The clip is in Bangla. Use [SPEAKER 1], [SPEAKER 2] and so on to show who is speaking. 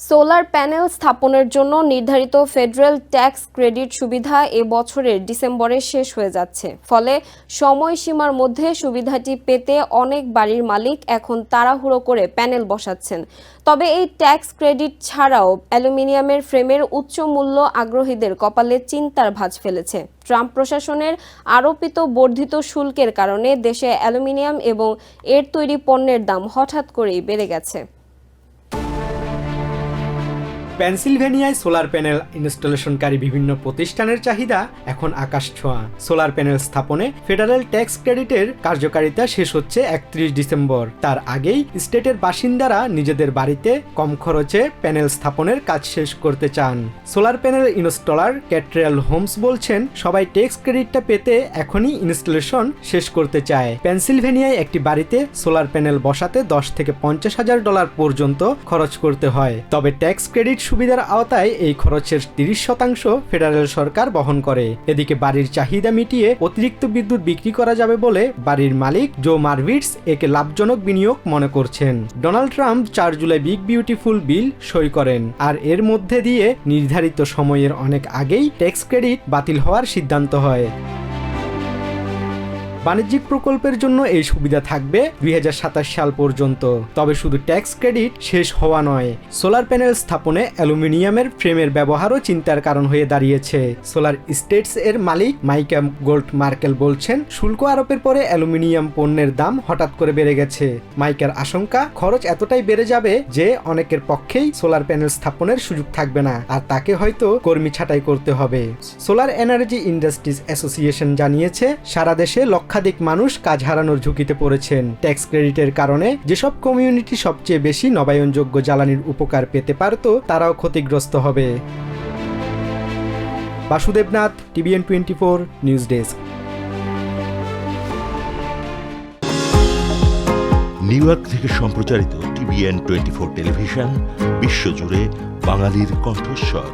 [SPEAKER 1] সোলার প্যানেল স্থাপনের জন্য নির্ধারিত ফেডারেল ট্যাক্স ক্রেডিট সুবিধা এ বছরের ডিসেম্বরে শেষ হয়ে যাচ্ছে। ফলে সময়সীমার মধ্যে সুবিধাটি পেতে অনেক বাড়ির মালিক এখন তাড়াহুড়ো করে প্যানেল বসাচ্ছেন। তবে এই ট্যাক্স ক্রেডিট ছাড়াও অ্যালুমিনিয়ামের ফ্রেমের উচ্চ মূল্য আগ্রহীদের কপালে চিন্তার ভাঁজ ফেলেছে। ট্রাম্প প্রশাসনের আরোপিত বর্ধিত শুল্কের কারণে দেশে অ্যালুমিনিয়াম এবং এর তৈরি পণ্যের দাম হঠাৎ করেই বেড়ে গেছে।
[SPEAKER 2] পেনসিলভেনিয়ায় সোলার প্যানেল ইনস্টলেশনকারী বিভিন্ন প্রতিষ্ঠানের চাহিদা এখন আকাশ ছোঁয়া। সোলার প্যানেল স্থাপনে ফেডারেল ট্যাক্স ক্রেডিটের কার্যকারিতা শেষ হচ্ছে একত্রিশ ডিসেম্বর। তার আগেই স্টেটের বাসিন্দারা নিজেদের বাড়িতে কম খরচে প্যানেল স্থাপনের কাজ শেষ করতে চান। সোলার প্যানেল ইনস্টলার ক্যাট্রিয়াল হোমস বলছেন, সবাই ট্যাক্স ক্রেডিটটা পেতে এখনই ইনস্টলেশন শেষ করতে চায়। পেনসিলভেনিয়ায় একটি বাড়িতে সোলার প্যানেল বসাতে দশ থেকে পঞ্চাশ হাজার ডলার পর্যন্ত খরচ করতে হয়। তবে ট্যাক্স ক্রেডিট সুবিধার আওতায় এই খরচের তিরিশ শতাংশ ফেডারেল সরকার বহন করে। এদিকে বাড়ির চাহিদা মিটিয়ে অতিরিক্ত বিদ্যুৎ বিক্রি করা যাবে বলে বাড়ির মালিক জো মার্ভিটস একে লাভজনক বিনিয়োগ মনে করছেন। ডোনাল্ড ট্রাম্প চার জুলাই বিগ বিউটিফুল বিল সই করেন আর এর মধ্যে দিয়ে নির্ধারিত সময়ের অনেক আগেই ট্যাক্স ক্রেডিট বাতিল হওয়ার সিদ্ধান্ত হয়। বাণিজ্যিক প্রকল্পের জন্য এই সুবিধা থাকবে দুই হাজার সাতাশ সাল পর্যন্ত। তবে শুধু ট্যাক্স ক্রেডিট শেষ হওয়া নয়, সোলার প্যানেল স্থাপনে অ্যালুমিনিয়ামের ফ্রেমের ব্যবহারও চিন্তার কারণ হয়ে দাঁড়িয়েছে। সোলার স্টেটস এর মালিক মাইকা গোল্ড মার্কেল বলছেন, শুল্ক আরোপের পরে অ্যালুমিনিয়াম পণ্যের দাম হঠাৎ করে বেড়ে গেছে। মাইকার আশঙ্কা, খরচ এতটাই বেড়ে যাবে যে অনেকের পক্ষেই সোলার প্যানেল স্থাপনের সুযোগ থাকবে না, আর তাকে হয়তো কর্মী ছাঁটাই করতে হবে। সোলার এনার্জি ইন্ডাস্ট্রিজ অ্যাসোসিয়েশন জানিয়েছে, সারা দেশে লক্ষাধিক মানুষ কাজ হারানোর ঝুঁকিতে পড়েছেন। ট্যাক্স ক্রেডিটের কারণে যেসব কমিউনিটি সবচেয়ে বেশি নবায়নযোগ্য জ্বালানির উপকার পেতে পারত, তারাও ক্ষতিগ্রস্ত হবে। Basudebnath, TVN twenty four, news desk.
[SPEAKER 3] New York থেকে সম্প্রচারিত টিভিএন টোয়েন্টি ফোর টেলিভিশন, বিশ্বজুড়ে বাঙালির কণ্ঠস্বর।